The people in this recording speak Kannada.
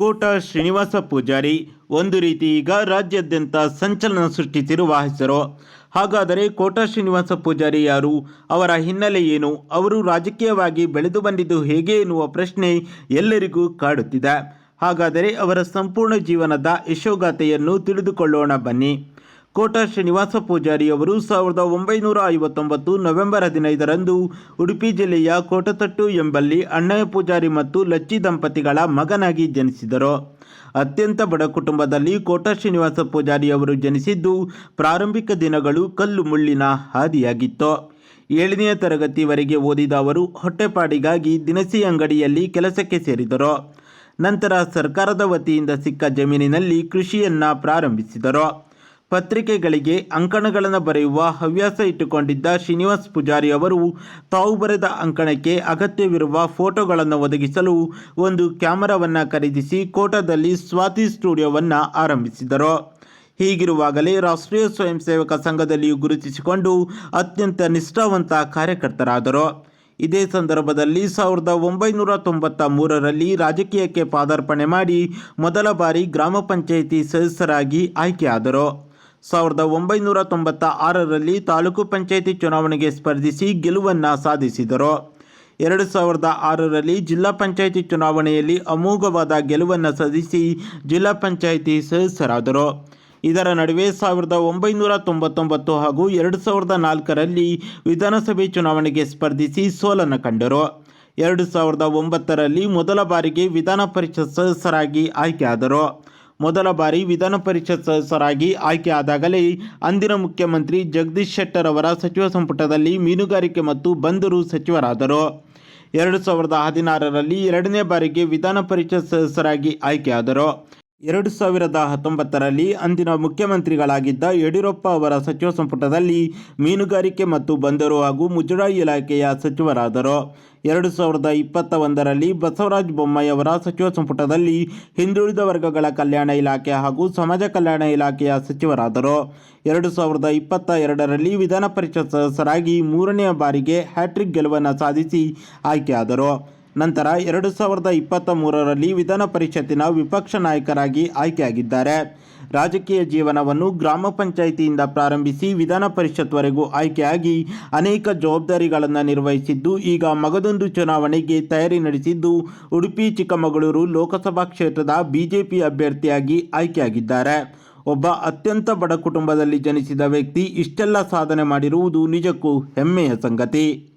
ಕೋಟ ಶ್ರೀನಿವಾಸ ಪೂಜಾರಿ ಒಂದು ರೀತಿ ಈಗ ರಾಜ್ಯಾದ್ಯಂತ ಸಂಚಲನ ಸೃಷ್ಟಿಸಿರುವ ಹೆಸರು. ಹಾಗಾದರೆ ಕೋಟ ಶ್ರೀನಿವಾಸ ಪೂಜಾರಿ ಯಾರು? ಅವರ ಹಿನ್ನೆಲೆ ಏನು? ಅವರು ರಾಜಕೀಯವಾಗಿ ಬೆಳೆದು ಬಂದಿದ್ದು ಹೇಗೆ ಎನ್ನುವ ಪ್ರಶ್ನೆ ಎಲ್ಲರಿಗೂ ಕಾಡುತ್ತಿದೆ. ಹಾಗಾದರೆ ಅವರ ಸಂಪೂರ್ಣ ಜೀವನದ ಯಶೋಗಾಥೆಯನ್ನು ತಿಳಿದುಕೊಳ್ಳೋಣ ಬನ್ನಿ. ಕೋಟ ಶ್ರೀನಿವಾಸ ಪೂಜಾರಿ ಅವರು ಸಾವಿರದ ಒಂಬೈನೂರ ಐವತ್ತೊಂಬತ್ತು ನವೆಂಬರ್ ಹದಿನೈದರಂದು ಉಡುಪಿ ಜಿಲ್ಲೆಯ ಕೋಟತಟ್ಟು ಎಂಬಲ್ಲಿ ಅಣ್ಣಯ್ಯ ಪೂಜಾರಿ ಮತ್ತು ಲಚ್ಚಿ ದಂಪತಿಗಳ ಮಗನಾಗಿ ಜನಿಸಿದರು. ಅತ್ಯಂತ ಬಡ ಕುಟುಂಬದಲ್ಲಿ ಕೋಟ ಶ್ರೀನಿವಾಸ ಪೂಜಾರಿ ಅವರು ಜನಿಸಿದ್ದು ಪ್ರಾರಂಭಿಕ ದಿನಗಳು ಕಲ್ಲು ಮುಳ್ಳಿನ ಹಾದಿಯಾಗಿತ್ತು. ಏಳನೆಯ ತರಗತಿವರೆಗೆ ಓದಿದ ಅವರು ಹೊಟ್ಟೆಪಾಡಿಗಾಗಿ ದಿನಸಿ ಅಂಗಡಿಯಲ್ಲಿ ಕೆಲಸಕ್ಕೆ ಸೇರಿದರು. ನಂತರ ಸರ್ಕಾರದ ವತಿಯಿಂದ ಸಿಕ್ಕ ಜಮೀನಿನಲ್ಲಿ ಕೃಷಿಯನ್ನು ಪ್ರಾರಂಭಿಸಿದರು. ಪತ್ರಿಕೆಗಳಿಗೆ ಅಂಕಣಗಳನ್ನು ಬರೆಯುವ ಹವ್ಯಾಸ ಇಟ್ಟುಕೊಂಡಿದ್ದ ಶ್ರೀನಿವಾಸ್ ಪೂಜಾರಿ ಅವರು ತಾವು ಬರೆದ ಅಂಕಣಕ್ಕೆ ಅಗತ್ಯವಿರುವ ಫೋಟೋಗಳನ್ನು ಒದಗಿಸಲು ಒಂದು ಕ್ಯಾಮರಾವನ್ನು ಖರೀದಿಸಿ ಕೋಟಾದಲ್ಲಿ ಸ್ವಾತಿ ಸ್ಟುಡಿಯೋವನ್ನು ಆರಂಭಿಸಿದರು. ಹೀಗಿರುವಾಗಲೇ ರಾಷ್ಟ್ರೀಯ ಸ್ವಯಂ ಸೇವಕ ಸಂಘದಲ್ಲಿಯೂ ಗುರುತಿಸಿಕೊಂಡು ಅತ್ಯಂತ ನಿಷ್ಠಾವಂತ ಕಾರ್ಯಕರ್ತರಾದರು. ಇದೇ ಸಂದರ್ಭದಲ್ಲಿ ಸಾವಿರದ ಒಂಬೈನೂರ ತೊಂಬತ್ತ ಮೂರರಲ್ಲಿ ರಾಜಕೀಯಕ್ಕೆ ಪಾದಾರ್ಪಣೆ ಮಾಡಿ ಮೊದಲ ಬಾರಿ ಗ್ರಾಮ ಪಂಚಾಯಿತಿ ಸದಸ್ಯರಾಗಿ ಆಯ್ಕೆಯಾದರು. ಸಾವಿರದ ಒಂಬೈನೂರ ತೊಂಬತ್ತ ಆರರಲ್ಲಿ ತಾಲೂಕು ಪಂಚಾಯಿತಿ ಚುನಾವಣೆಗೆ ಸ್ಪರ್ಧಿಸಿ ಗೆಲುವನ್ನು ಸಾಧಿಸಿದರು. ಎರಡು ಸಾವಿರದ ಆರರಲ್ಲಿ ಜಿಲ್ಲಾ ಪಂಚಾಯಿತಿ ಚುನಾವಣೆಯಲ್ಲಿ ಅಮೋಘವಾದ ಗೆಲುವನ್ನು ಸಾಧಿಸಿ ಜಿಲ್ಲಾ ಪಂಚಾಯಿತಿ ಸದಸ್ಯರಾದರು. ಇದರ ನಡುವೆ ಸಾವಿರದ ಒಂಬೈನೂರ ತೊಂಬತ್ತೊಂಬತ್ತು ಹಾಗೂ ಎರಡು ಸಾವಿರದ ನಾಲ್ಕರಲ್ಲಿ ವಿಧಾನಸಭೆ ಚುನಾವಣೆಗೆ ಸ್ಪರ್ಧಿಸಿ ಸೋಲನ್ನು ಕಂಡರು. ಎರಡು ಸಾವಿರದ ಒಂಬತ್ತರಲ್ಲಿ ಮೊದಲ ಬಾರಿಗೆ ವಿಧಾನ ಪರಿಷತ್ ಸದಸ್ಯರಾಗಿ ಆಯ್ಕೆಯಾದರು. ಮೊದಲ ಬಾರಿ ವಿಧಾನ ಪರಿಷತ್ ಸದಸ್ಯರಾಗಿ ಆಯ್ಕೆಯಾದಾಗಲೇ ಅಂದಿನ ಮುಖ್ಯಮಂತ್ರಿ ಜಗದೀಶ್ ಶೆಟ್ಟರ್ ಅವರ ಸಚಿವ ಸಂಪುಟದಲ್ಲಿ ಮೀನುಗಾರಿಕೆ ಮತ್ತು ಬಂದರು ಸಚಿವರಾದರು. ಎರಡು ಸಾವಿರದ ಹದಿನಾರರಲ್ಲಿ ಎರಡನೇ ಬಾರಿಗೆ ವಿಧಾನ ಪರಿಷತ್ ಸದಸ್ಯರಾಗಿ ಆಯ್ಕೆಯಾದರು. ಎರಡು ಸಾವಿರದ ಹತ್ತೊಂಬತ್ತರಲ್ಲಿ ಅಂದಿನ ಮುಖ್ಯಮಂತ್ರಿಗಳಾಗಿದ್ದ ಯಡಿಯೂರಪ್ಪ ಅವರ ಸಚಿವ ಸಂಪುಟದಲ್ಲಿ ಮೀನುಗಾರಿಕೆ ಮತ್ತು ಬಂದರು ಹಾಗೂ ಮುಜರಾಯಿ ಇಲಾಖೆಯ ಸಚಿವರಾದರು. ಎರಡು ಸಾವಿರದ ಇಪ್ಪತ್ತ ಒಂದರಲ್ಲಿ ಬಸವರಾಜ ಬೊಮ್ಮಾಯಿ ಅವರ ಸಚಿವ ಸಂಪುಟದಲ್ಲಿ ಹಿಂದುಳಿದ ವರ್ಗಗಳ ಕಲ್ಯಾಣ ಇಲಾಖೆ ಹಾಗೂ ಸಮಾಜ ಕಲ್ಯಾಣ ಇಲಾಖೆಯ ಸಚಿವರಾದರು. ಎರಡು ಸಾವಿರದ ಇಪ್ಪತ್ತ ಎರಡರಲ್ಲಿ ವಿಧಾನ ಪರಿಷತ್ ಸದಸ್ಯರಾಗಿ ಮೂರನೆಯ ಬಾರಿಗೆ ಹ್ಯಾಟ್ರಿಕ್ ಗೆಲುವನ್ನು ಸಾಧಿಸಿ ಆಯ್ಕೆಯಾದರು. ನಂತರ ಎರಡು ಸಾವಿರದ ಇಪ್ಪತ್ತ ಮೂರರಲ್ಲಿ ವಿಧಾನ ಪರಿಷತ್ತಿನ ವಿಪಕ್ಷ ನಾಯಕರಾಗಿ ಆಯ್ಕೆಯಾಗಿದ್ದಾರೆ. ರಾಜಕೀಯ ಜೀವನವನ್ನು ಗ್ರಾಮ ಪಂಚಾಯಿತಿಯಿಂದ ಪ್ರಾರಂಭಿಸಿ ವಿಧಾನ ಪರಿಷತ್ವರೆಗೂ ಆಯ್ಕೆಯಾಗಿ ಅನೇಕ ಜವಾಬ್ದಾರಿಗಳನ್ನು ನಿರ್ವಹಿಸಿದ್ದು, ಈಗ ಮಗದೊಂದು ಚುನಾವಣೆಗೆ ತಯಾರಿ ನಡೆಸಿದ್ದು, ಉಡುಪಿ, ಚಿಕ್ಕಮಗಳೂರು ಲೋಕಸಭಾ ಕ್ಷೇತ್ರದ ಬಿಜೆಪಿ ಅಭ್ಯರ್ಥಿಯಾಗಿ ಆಯ್ಕೆಯಾಗಿದ್ದಾರೆ. ಒಬ್ಬ ಅತ್ಯಂತ ಬಡ ಕುಟುಂಬದಲ್ಲಿ ಜನಿಸಿದ ವ್ಯಕ್ತಿ ಇಷ್ಟೆಲ್ಲ ಸಾಧನೆ ಮಾಡಿರುವುದು ನಿಜಕ್ಕೂ ಹೆಮ್ಮೆಯ ಸಂಗತಿ.